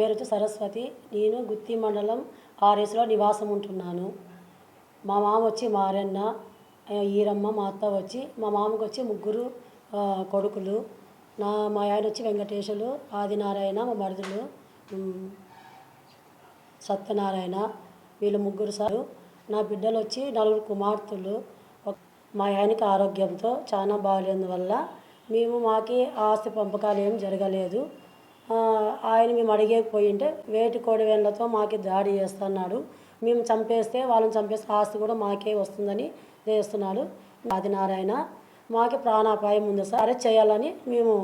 పేరు వచ్చి సరస్వతి నేను గుత్తి మండలం ఆర్ఎస్లో నివాసం ఉంటున్నాను. మా మామ వచ్చి మారన్న ఈరమ్మ మా అత్త వచ్చి మా మామకు వచ్చి ముగ్గురు కొడుకులు. నా మా ఆయన వచ్చి వెంకటేశులు ఆదినారాయణ మా మరుదులు సత్యనారాయణ వీళ్ళు ముగ్గురు సారు. నా బిడ్డలు వచ్చి నలుగురు కుమార్తెలు. మా ఆయనకి ఆరోగ్యంతో చాలా బాగాలేందువల్ల మేము మాకి ఆస్తి పంపకాలు ఏం జరగలేదు. ఆయన మేము అడిగేకపోయింటే వేటి కోడివేళ్ళతో మాకి దాడి చేస్తున్నాడు. మేము చంపేస్తే వాళ్ళని చంపేస్తే ఆస్తి కూడా మాకే వస్తుందని చేస్తున్నాడు ఆదినారాయణ మాకి ప్రాణాపాయం ఉంది సార్. అరెస్ట్ చేయాలని మేము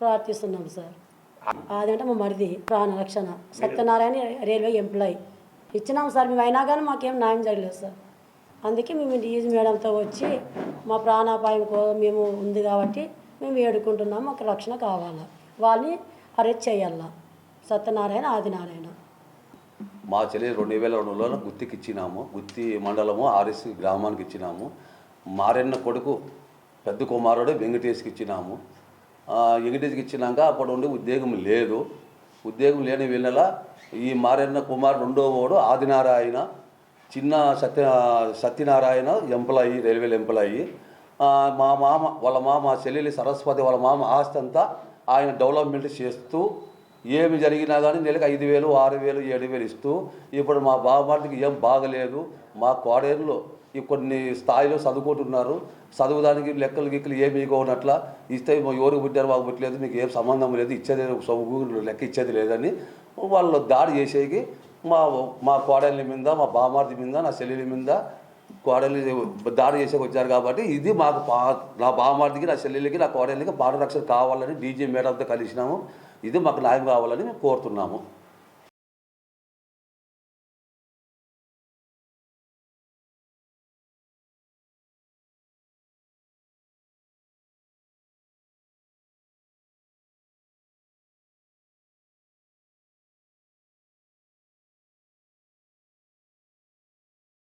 ప్రార్థిస్తున్నాం సార్. అదంటే మా మరిది ప్రాణ రక్షణ. Satyanarayana railway employee. ఇచ్చినాం సార్. మేము అయినా కానీ మాకేం న్యాయం జరగలేదు సార్. అందుకే మేము డీజీ మేడంతో వచ్చి మా ప్రాణాపాయం కో మేము ఉంది కాబట్టి మేము వేడుకుంటున్నాం. మాకు రక్షణ కావాలి. వాళ్ళని అరెస్ట్ చేయాలా సత్యనారాయణ ఆదినారాయణ. మా చెల్లి రెండు వేల రెండులో గుత్తికి ఇచ్చినాము గుత్తి మండలము ఆర్ఎస్ గ్రామానికి ఇచ్చినాము. మారెన్న కొడుకు పెద్ద కుమారుడు వెంకటేష్కి ఇచ్చినాము వెంకటేష్కి ఇచ్చినాక అప్పుడు నుండి ఉద్యోగం లేదు. ఉద్యోగం లేని వీళ్ళ ఈ మారెన్న కుమార్ రెండో వాడు ఆదినారాయణ చిన్న Satya Satyanarayana employee railway employee. మా మామ వాళ్ళ మామ చెల్లెలి సరస్వతి వాళ్ళ మామ ఆస్తి అంతా ఆయన డెవలప్మెంట్ చేస్తూ ఏమి జరిగినా కానీ నెలకు ఐదు వేలు ఆరు వేలు ఏడు వేలు ఇస్తూ ఇప్పుడు మా బాబాటికి ఏం బాగలేదు. మా కోడేరులో ఈ కొన్ని స్థాయిలో చదువుకుంటున్నారు. చదువుదానికి లెక్కలు గిక్కలు ఏమి ఇవ్వనట్ల ఇస్తే మా ఎవరికి పుట్టారు మాకు పుట్టలేదు మీకు ఏం సంబంధం లేదు ఇచ్చేది చదువు లెక్క ఇచ్చేది లేదని వాళ్ళు దాడి చేసేకి మా మా కోడళ్ళ మీద మా బామార్ది మీద నా చెల్లెల మీద కోడలి దాడి చేసేకి వచ్చారు కాబట్టి ఇది మాకు పా నా బామార్దికి నా చెల్లెలకి నా కోడలికి పాట రక్షణ కావాలని డీజే మేడంతో కలిసినాము. ఇది మాకు న్యాయం కావాలని మేము కోరుతున్నాము.